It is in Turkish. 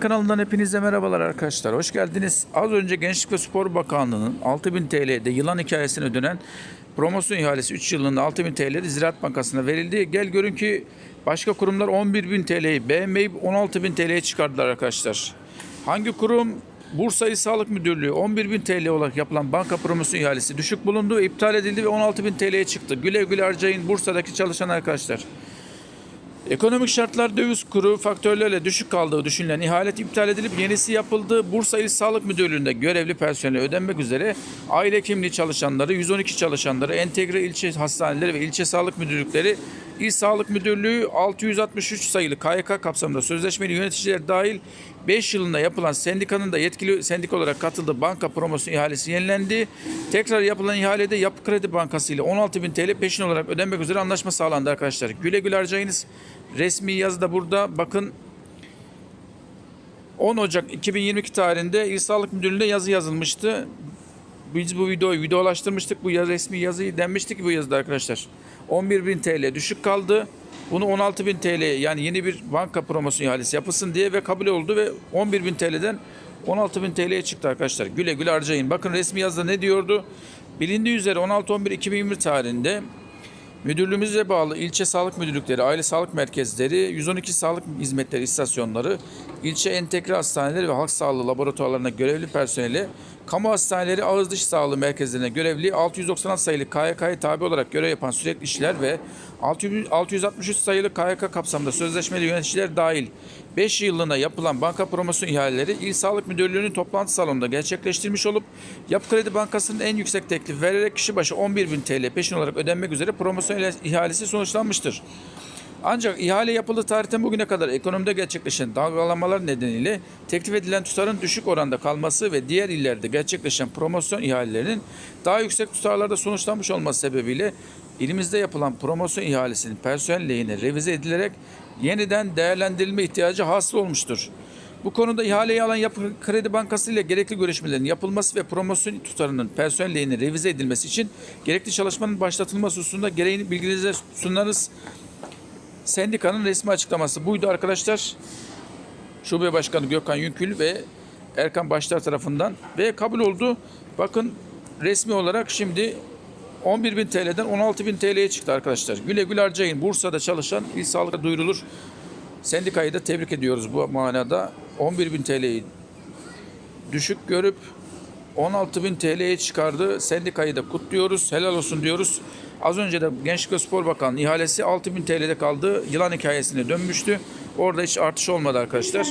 Kanalından hepinize merhabalar arkadaşlar. Hoş geldiniz. Az önce Gençlik ve Spor Bakanlığı'nın 6000 TL'de yılan hikayesine ödenen promosyon ihalesi 3 yılında 6000 TL'de Ziraat Bankası'na verildi. Gel görün ki başka kurumlar 11.000 TL'yi beğenmeyip 16.000 TL'ye çıkardılar arkadaşlar. Hangi kurum? Bursa İl Sağlık Müdürlüğü 11.000 TL olarak yapılan banka promosyon ihalesi düşük bulundu, iptal edildi ve 16.000 TL'ye çıktı. Güle güle harcayın Bursa'daki çalışan arkadaşlar. Ekonomik şartlar döviz kuru faktörlerle düşük kaldığı düşünülen ihalet iptal edilip yenisi yapıldı. Bursa İl Sağlık Müdürlüğü'nde görevli personele ödenmek üzere aile hekimliği çalışanları, 112 çalışanları, entegre ilçe hastaneleri ve ilçe sağlık müdürlükleri, İl Sağlık Müdürlüğü 663 sayılı KYK kapsamında sözleşmeli yöneticiler dahil 5 yılında yapılan sendikanın da yetkili sendik olarak katıldığı banka promosyon ihalesi yenilendi. Tekrar yapılan ihalede Yapı Kredi Bankası ile 16.000 TL peşin olarak ödenmek üzere anlaşma sağlandı arkadaşlar. Güle güle harcayınız. Resmi yazı da burada. Bakın 10 Ocak 2022 tarihinde İl Sağlık Müdürlüğü'nde yazı yazılmıştı. Biz bu videoyu videolaştırmıştık. Bu resmi yazıyı denmişti ki bu yazıda arkadaşlar. 11.000 TL düşük kaldı. Bunu 16.000 TL yani yeni bir banka promosyon ihalesi yapılsın diye ve kabul oldu ve 11.000 TL'den 16.000 TL'ye çıktı arkadaşlar. Güle güle harcayın. Bakın resmi yazıda ne diyordu? Bilindiği üzere 16-11-2020 tarihinde Müdürlüğümüze bağlı ilçe sağlık müdürlükleri, aile sağlık merkezleri, 112 sağlık hizmetleri istasyonları, ilçe entegre hastaneleri ve halk sağlığı laboratuvarlarına görevli personeli, kamu hastaneleri, ağız dış sağlığı merkezlerine görevli 696 sayılı KYK'ya tabi olarak görev yapan sürekli işler ve 600 663 sayılı KYK kapsamında sözleşmeli yöneticiler dahil 5 yıllığına yapılan banka promosyon ihaleleri İl Sağlık Müdürlüğü'nün toplantı salonunda gerçekleştirmiş olup Yapı Kredi Bankası'nın en yüksek teklif vererek kişi başı 11.000 TL peşin olarak ödenmek üzere promosyon ihalesi sonuçlanmıştır. Ancak ihale yapıldığı tarihten bugüne kadar ekonomide gerçekleşen dalgalanmalar nedeniyle teklif edilen tutarın düşük oranda kalması ve diğer illerde gerçekleşen promosyon ihalelerinin daha yüksek tutarlarda sonuçlanmış olması sebebiyle ilimizde yapılan promosyon ihalesinin personel lehine revize edilerek yeniden değerlendirilme ihtiyacı hasıl olmuştur. Bu konuda ihaleyi alan Yapı Kredi Bankası ile gerekli görüşmelerin yapılması ve promosyon tutarının personel revize edilmesi için gerekli çalışmanın başlatılması hususunda gereğini bilginize sunarız. Sendikanın resmi açıklaması buydu arkadaşlar. Şube Başkanı Gökhan Yünkül ve Erkan Başlar tarafından ve kabul oldu. Bakın resmi olarak şimdi 11.000 TL'den 16.000 TL'ye çıktı arkadaşlar. Güle güle harcayın. Bursa'da çalışan İl Sağlık'a duyurulur. Sendikayı da tebrik ediyoruz bu manada. 11.000 TL'yi düşük görüp 16.000 TL'ye çıkardı. Sendikayı da kutluyoruz. Helal olsun diyoruz. Az önce de Gençlik ve Spor Bakanlığı ihalesi 6.000 TL'de kaldı. Yılan hikayesine dönmüştü. Orada hiç artış olmadı arkadaşlar.